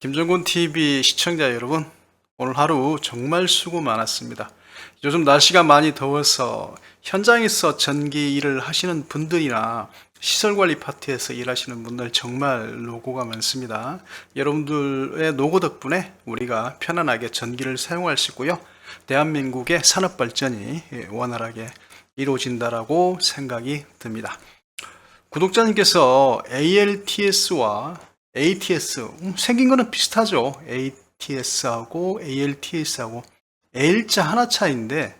김정곤 TV 시청자 여러분, 오늘 하루 정말 수고 많았습니다. 요즘 날씨가 많이 더워서 현장에서 전기 일을 하시는 분들이나 시설 관리 파트에서 일하시는 분들 정말 노고가 많습니다. 여러분들의 노고 덕분에 우리가 편안하게 전기를 사용할 수 있고요. 대한민국의 산업 발전이 원활하게 이루어진다라고 생각이 듭니다. 구독자님께서 ALTS와 ATS 음, 생긴 거는 비슷하죠. ATS하고 ALTS하고 L자 하나 차이인데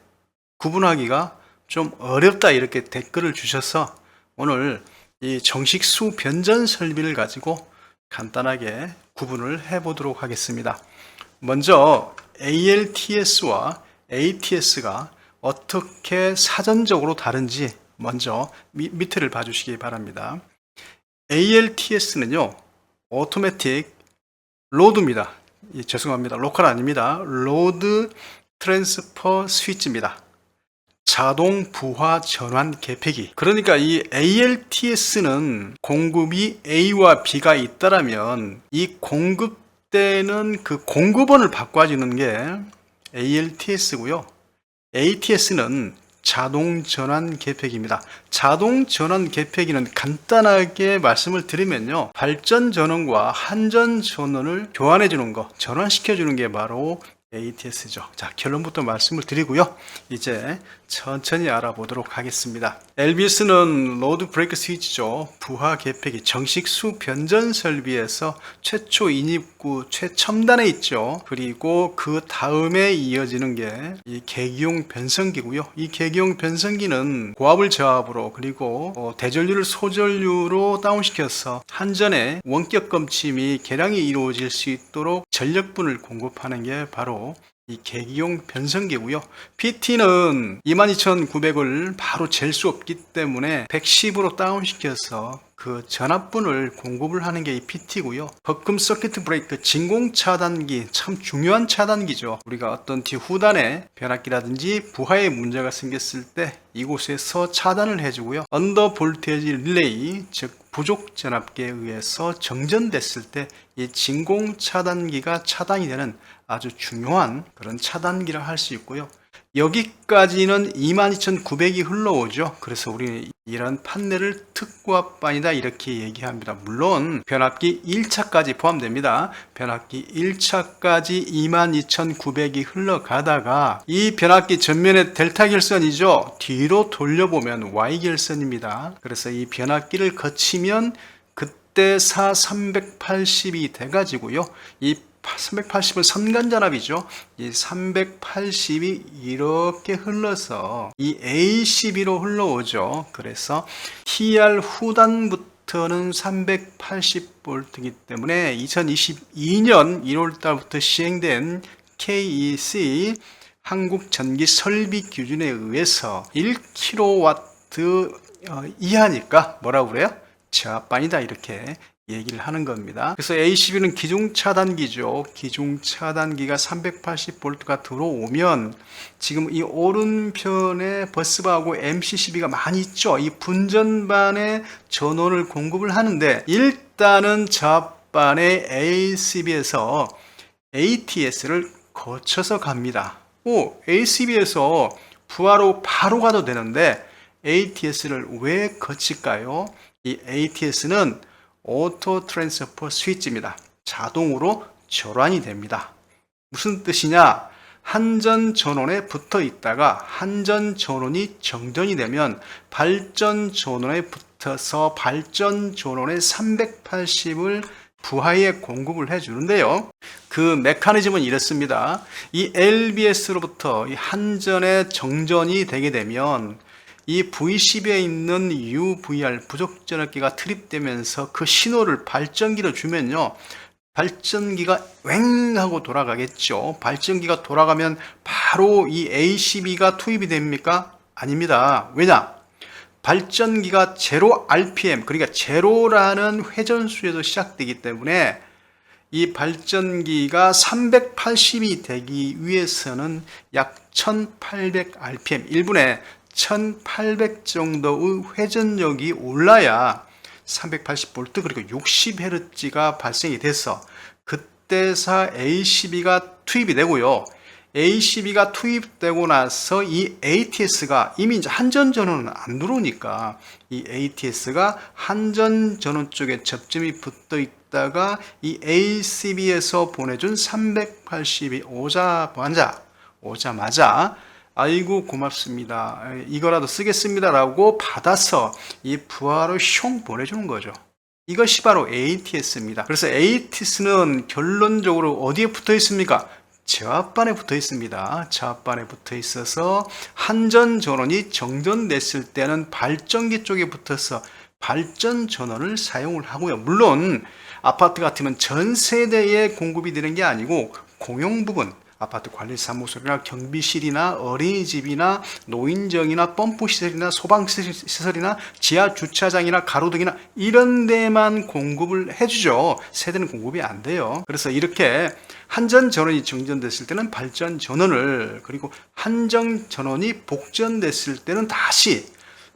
구분하기가 좀 어렵다 이렇게 댓글을 주셔서 오늘 이 정식 수 변전 설비를 가지고 간단하게 구분을 해 보도록 하겠습니다. 먼저 ALTS와 ATS가 어떻게 사전적으로 다른지 먼저 미- 밑에를 봐주시기 바랍니다. ALTS는요, 오토매틱 로드입니다. 예, 죄송합니다. 로컬 아닙니다. 로드 트랜스퍼 스위치입니다. 자동 부하 전환 개폐기. 그러니까 이 ALTS는 공급이 A와 B가 있다라면 이 공급되는 그 공급원을 바꿔주는 게 ALTS고요. ATS는 자동 전환 개폐기입니다. 자동 전환 개폐기는 간단하게 말씀을 드리면요. 발전 전원과 한전 전원을 교환해 주는 거, 전환시켜 주는 게 바로 ATS죠. 자, 결론부터 말씀을 드리고요. 이제 천천히 알아보도록 하겠습니다. LBS는 로드 브레이크 스위치죠. 부하 개폐기 정식 수 변전 설비에서 최초 인입구 최첨단에 있죠. 그리고 그 다음에 이어지는 게 이 계기용 변성기고요. 이 계기용 변성기는 고압을 저압으로 그리고 어, 대전류를 소전류로 다운시켜서 한전의 원격 검침 이 개량이 이루어질 수 있도록 전력분을 공급하는 게 바로 이 계기용 변성기고요. PT는 22,900을 바로 잴 수 없기 때문에 110으로 다운시켜서 그 전압분을 공급을 하는 게 이 PT고요. 버금 서킷 브레이크 진공 차단기 참 중요한 차단기죠. 우리가 어떤 뒤후단에 변압기라든지 부하에 문제가 생겼을 때 이곳에서 차단을 해주고요. 언더 볼테이지 릴레이 즉 부족 전압계에 의해서 정전됐을 때 이 진공 차단기가 차단이 되는 아주 중요한 그런 차단기라 할 수 있고요. 여기까지는 22,900이 흘러오죠. 그래서 우리는 이런 판넬을 특고압반이다 이렇게 얘기합니다. 물론 변압기 1차까지 포함됩니다. 변압기 1차까지 22,900이 흘러가다가 이 변압기 전면에 델타 결선이죠. 뒤로 돌려보면 Y 결선입니다. 그래서 이 변압기를 거치면 그때 사 380이 돼가지고요. 이 380은 선간전압이죠. 이 380이 이렇게 흘러서 이 A12로 흘러오죠. 그래서 TR 후단부터는 380V이기 때문에 2022년 1월 달부터 시행된 KEC 한국 전기 설비 기준에 의해서 1kW 어, 이하니까 뭐라고 그래요? 저압반이다 이렇게 얘기를 하는 겁니다. 그래서 A12는 기중 차단기죠. 기중 차단기가 380V가 들어오면 지금 이 오른편에 버스바하고 MC12가 많이 있죠. 이 분전반에 전원을 공급을 하는데 일단은 저압반의 ACB에서 ATS를 거쳐서 갑니다. 오, ACB에서 부하로 바로 가도 되는데 ATS를 왜 거칠까요? 이 ATS는 오토 트랜스퍼 스위치입니다. 자동으로 전환이 됩니다. 무슨 뜻이냐? 한전 전원에 붙어 있다가 한전 전원이 정전이 되면 발전 전원에 붙어서 발전 전원의 380을 부하에 공급을 해 주는데요. 그 메커니즘은 이렇습니다. 이 LBS로부터 이 한전의 정전이 되게 되면 이 V10에 있는 UVR 부족 전압기가 투입되면서 그 신호를 발전기로 주면요. 발전기가 웽 하고 돌아가겠죠. 발전기가 돌아가면 바로 이 A12가 투입이 됩니까? 아닙니다. 왜냐? 발전기가 제로 RPM, 그러니까 제로라는 회전수에서 시작되기 때문에 이 발전기가 380이 되기 위해서는 약 1800 RPM, 1분에 1800 정도의 회전력이 올라야 380V 그리고 60Hz가 발생이 돼서 그때 10대사 ACB가 투입이 되고요. ACB가 투입되고 나서 이 ATS가 이미 이제 한전 전원은 안 들어오니까 이 ATS가 한전 전원 쪽에 접점이 붙어 있다가 이 ACB에서 보내준 380이 오자마자 오자마자 아이고 고맙습니다. 이거라도 쓰겠습니다라고 받아서 이 부하로 숑 보내주는 거죠. 이것이 바로 ATS입니다. 그래서 ATS는 결론적으로 어디에 붙어 있습니까? 저압반에 붙어 있습니다. 저압반에 붙어 있어서 한전 전원이 정전됐을 때는 발전기 쪽에 붙어서 발전 전원을 사용을 하고요. 물론 아파트 같으면 전 세대에 공급이 되는 게 아니고 공용 부분 아파트 관리 사무소나 경비실이나 어린이집이나 노인정이나 펌프 시설이나 소방 시설이나 지하 주차장이나 가로등이나 이런 데만 공급을 해주죠. 세대는 공급이 안 돼요. 그래서 이렇게 한전 전원이 정전됐을 때는 발전 전원을 그리고 한정 전원이 복전됐을 때는 다시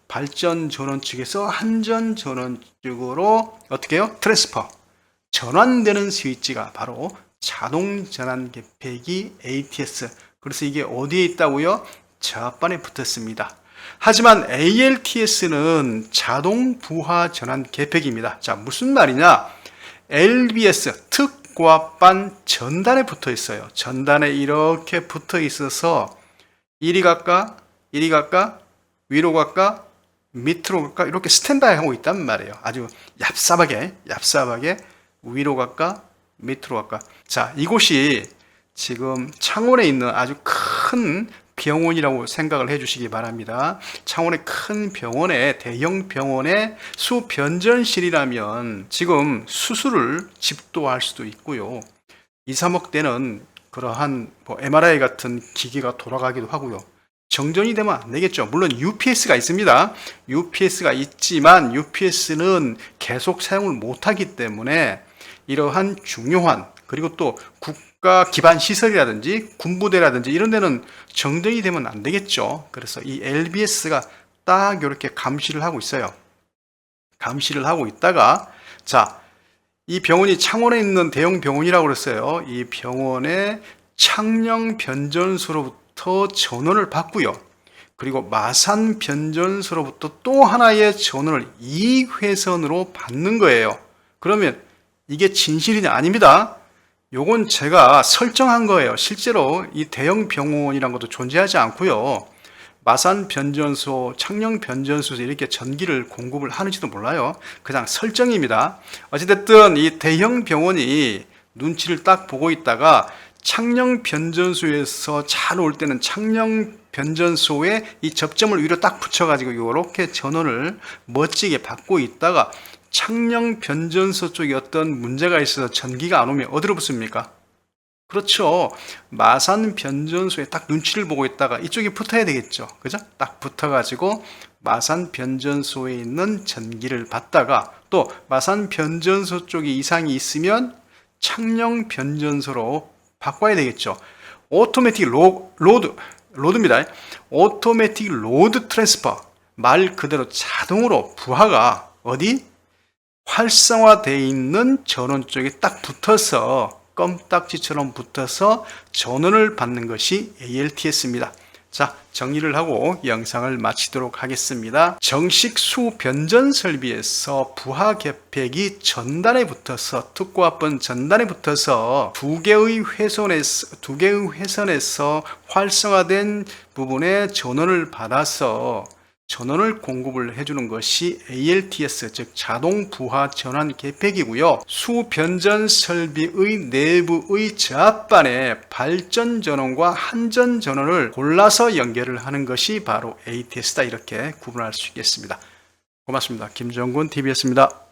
발전 전원 측에서 한전 전원 쪽으로 어떻게 해요? 트랜스퍼 전환되는 스위치가 바로 자동 전환 개폐기 ATS. 그래서 이게 어디에 있다고요? 저압반에 붙었습니다. 하지만 ALTS는 자동 부하 전환 개폐기입니다. 자, 무슨 말이냐? LBS 특고압반 전단에 붙어 있어요. 전단에 이렇게 붙어 있어서 이리 갈까? 이리 갈까? 위로 갈까? 밑으로 갈까? 이렇게 스탠바이 하고 있단 말이에요. 아주 얍삽하게, 얍삽하게 위로 갈까? 밑으로 갈까? 자, 이곳이 지금 창원에 있는 아주 큰 병원이라고 생각을 해 주시기 바랍니다. 창원의 큰 병원에, 대형 병원의 수변전실이라면 지금 수술을 집도할 수도 있고요. 2, 3억 대는 그러한 뭐 MRI 같은 기기가 돌아가기도 하고요. 정전이 되면 안 되겠죠. 물론 UPS가 있습니다. UPS가 있지만 UPS는 계속 사용을 못하기 때문에 이러한 중요한 그리고 또 국가 기반 시설이라든지 군부대라든지 이런 데는 정전이 되면 안 되겠죠. 그래서 이 LBS가 딱 이렇게 감시를 하고 있어요. 감시를 하고 있다가 자, 이 병원이 창원에 있는 대형 병원이라고 그랬어요. 이 병원의 창녕 변전소로부터 전원을 받고요. 그리고 마산 변전소로부터 또 하나의 전원을 이 회선으로 받는 거예요. 그러면 이게 진실이냐? 아닙니다. 요건 제가 설정한 거예요. 실제로 이 대형 병원이란 것도 존재하지 않고요. 마산 변전소, 창녕 변전소에서 이렇게 전기를 공급을 하는지도 몰라요. 그냥 설정입니다. 어찌됐든 이 대형 병원이 눈치를 딱 보고 있다가 창녕 변전소에서 잘 올 때는 창녕 변전소에 이 접점을 위로 딱 붙여가지고 이렇게 전원을 멋지게 받고 있다가 창녕 변전소 쪽에 어떤 문제가 있어서 전기가 안 오면 어디로 붙습니까? 그렇죠. 마산 변전소에 딱 눈치를 보고 있다가 이쪽에 붙어야 되겠죠. 그죠? 딱 붙어가지고 마산 변전소에 있는 전기를 받다가 또 마산 변전소 쪽에 이상이 있으면 창녕 변전소로 바꿔야 되겠죠. 오토매틱 로, 로드, 로드입니다. 오토매틱 로드 트랜스퍼. 말 그대로 자동으로 부하가 어디? 활성화되어 있는 전원 쪽에 딱 붙어서 껌딱지처럼 붙어서 전원을 받는 것이 ALTS입니다. 자, 정리를 하고 영상을 마치도록 하겠습니다. 정식 수 변전 설비에서 부하 개폐기 전단에 붙어서 특고합번 전단에 붙어서 두 개의 회선에서 두 개의 회선에서 활성화된 부분에 전원을 받아서 전원을 공급을 해주는 것이 ALTS 즉 자동 부하 전환 개폐기고요. 수변전 설비의 내부의 저압반에 발전 전원과 한전 전원을 골라서 연결을 하는 것이 바로 ATS다 이렇게 구분할 수 있겠습니다. 고맙습니다. 김정군 TV였습니다.